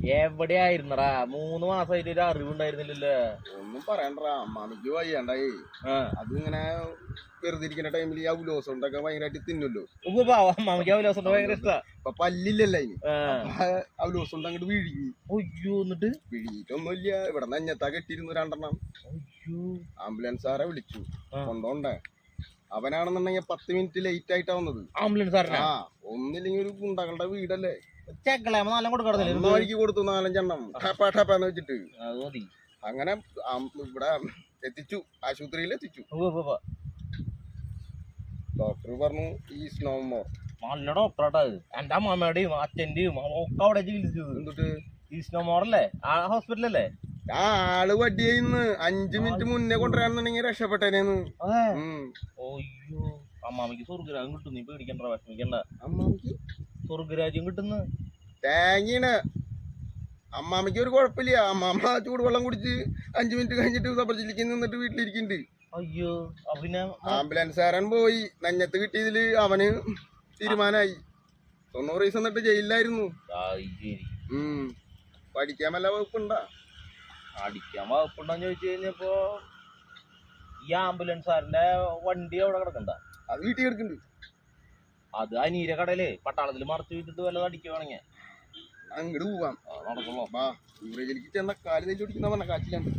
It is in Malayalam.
എവിടെയായിരുന്നടാ? മൂന്ന് മാസമായിട്ട് ഒരു അറിവുണ്ടായിരുന്നില്ലല്ലോ. ഒന്നും പറയണ്ടടാ. അമ്മാമിക്ക് വയ്യാണ്ടായി. അതിങ്ങനെ വെറുതെ ഇരിക്കുന്ന ടൈമിൽ ഈ ഔലോസ് ഉണ്ടൊക്കെ ഭയങ്കരമായിട്ട് തിന്നല്ലോ അമ്മാമിക്ക് അവലോസം ഭയങ്കര ഇഷ്ടാ. അപ്പൊ പല്ലില്ലല്ലോ. ഔലോസ് കൊണ്ട് അങ്ങോട്ട് വിഴുകി അയ്യോ എന്നിട്ട്? വിഴുങ്ങിയിട്ടൊന്നുമില്ല ഇവിടെ നെഞ്ഞത്താ കെട്ടിയിരുന്നു രണ്ടെണ്ണം. അയ്യോ. ആംബുലൻസുകാരെ വിളിച്ചു. കൊണ്ടോണ്ടേ. അവനാണെന്നുണ്ടെങ്കിൽ പത്ത് മിനിറ്റ് ലേറ്റ് ആയിട്ടാ വന്നത്. ആംബുലൻസ് ആ ഒന്നില്ലെങ്കിൽ ഒരു ഗുണ്ടകളുടെ വീടല്ലേ? ഒന്ന് വഴിക്ക് കൊടുത്തു നാലഞ്ചെണ്ണം. വെച്ചിട്ട്. അങ്ങനെ ഇവിടെ എത്തിച്ചു. ആശുപത്രിയിൽ എത്തിച്ചു. ഡോക്ടർ പറഞ്ഞു ഈ സ്നോമോ നല്ല ഡോക്ടറാട്ടാ എന്റെ അമ്മമ്മയുടെയും അച്ഛന്റെയും ഒക്കെ അവിടെ ചികിത്സിച്ചു എന്നിട്ട് ഈസ്നോ അല്ലേ? ആ ഹോസ്പിറ്റലല്ലേ ആൾ വടിയായിന്ന്. അഞ്ചു മിനിറ്റ് മുന്നേ കൊണ്ടുവരാന്നുണ്ടെങ്കിൽ രക്ഷപ്പെട്ടേനേന്ന്. ഓയ്യോ അമ്മാമിക്ക് സ്വർഗരാജം കിട്ടും നീ പേടിക്കണ്ട വിഷമിക്കണ്ട. അമ്മാമിക്ക്? സ്വർഗരാജ്യം കിട്ടുന്നു. തേങ്ങീണ് അമ്മാമിക്ക് ഒരു കുഴപ്പമില്ല. അമ്മാമ്മ ചൂടുവെള്ളം കുടിച്ച് അഞ്ചു മിനിറ്റ് കഴിഞ്ഞിട്ട് സബർ ജില്ലയ്ക്ക് നിന്നിട്ട് വീട്ടിലിരിക്കുന്നുണ്ട്. അയ്യോ ആംബുലൻസ് ആംബുലൻസുകാരൻ പോയി. നഞ്ഞത്ത് കിട്ടിയതിൽ അവന് തീരുമാനായി തൊണ്ണൂറ് ദിവസം എന്നിട്ട് ജയിലിലായിരുന്നു. പഠിക്കാൻ വല്ല വകുപ്പുണ്ടാ? അടിക്കാൻ വകുപ്പുണ്ടോന്ന് ചോദിച്ചു കഴിഞ്ഞപ്പോ ഈ ആംബുലൻസുകാരന്റെ വണ്ടി അവിടെ കിടക്കണ്ട? അത് വീട്ടിൽ എടുക്കുന്നുണ്ട് അത് അനീര കടലേ പട്ടാളത്തിൽ മറച്ചു വിട്ടിട്ട് വല്ലതും അടിക്കുവാണെങ്കിൽ അങ്ങോട്ട് പോവാം. നടക്കുള്ളൂ. ചെന്ന കാൽ തല്ലി പിടിക്കുന്ന പറഞ്ഞ കാച്ചിലാണ്.